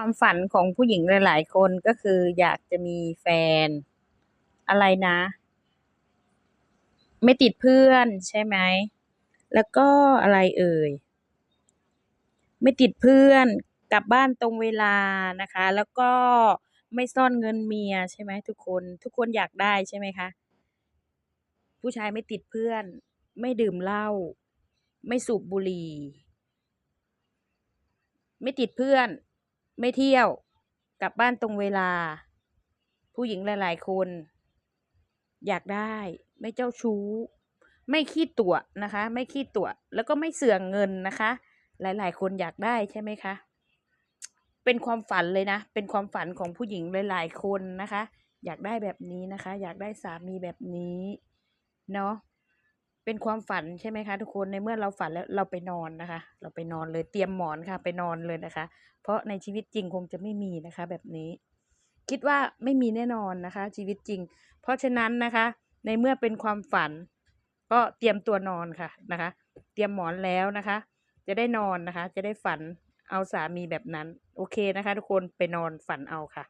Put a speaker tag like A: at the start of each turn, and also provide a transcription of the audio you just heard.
A: ความฝันของผู้หญิงหลาย ๆ คนก็คืออยากจะมีแฟน อะไรนะ ไม่ติดเพื่อนใช่ไหม แล้วก็อะไรเอ่ย ไม่ติดเพื่อนกลับบ้านตรงเวลานะคะ แล้วก็ไม่ซ่อนเงินเมียใช่ไหมทุกคน ทุกคนอยากได้ใช่ไหมคะ ผู้ชายไม่ติดเพื่อน ไม่ดื่มเหล้าไม่สูบบุหรี่ ไม่ติดเพื่อน ไม่เที่ยว กลับบ้านตรงเวลา ผู้หญิงหลาย ๆ คน อยากได้ ไม่เจ้าชู้ ไม่ขี้ตัวนะคะ ไม่ขี้ตัว แล้วก็ไม่เสื่องเงินนะคะ หลาย ๆ คนอยากได้ใช่ไหมคะ เป็นความฝันเลยนะ เป็นความฝันของผู้หญิงหลาย ๆ คนนะคะ อยากได้แบบนี้นะคะ อยากได้สามีแบบนี้ เนาะ เป็นความฝันใช่ไหมคะ ทุกคนในเมื่อเราฝันแล้วเราไปนอนนะคะ เราไปนอนเลยเตรียมหมอนค่ะ ไปนอนเลยนะคะ เพราะในชีวิตจริงคงจะไม่มีนะคะ แบบนี้คิดว่าไม่มีแน่นอนนะคะ ชีวิตจริง เพราะฉะนั้นนะคะ ในเมื่อเป็นความฝัน ก็เตรียมตัวนอนค่ะนะคะ เตรียมหมอนแล้วนะคะ จะได้นอนนะคะ จะได้ฝันเอาสามีแบบนั้น โอเคนะคะ ทุกคนไปนอนฝันเอาค่ะ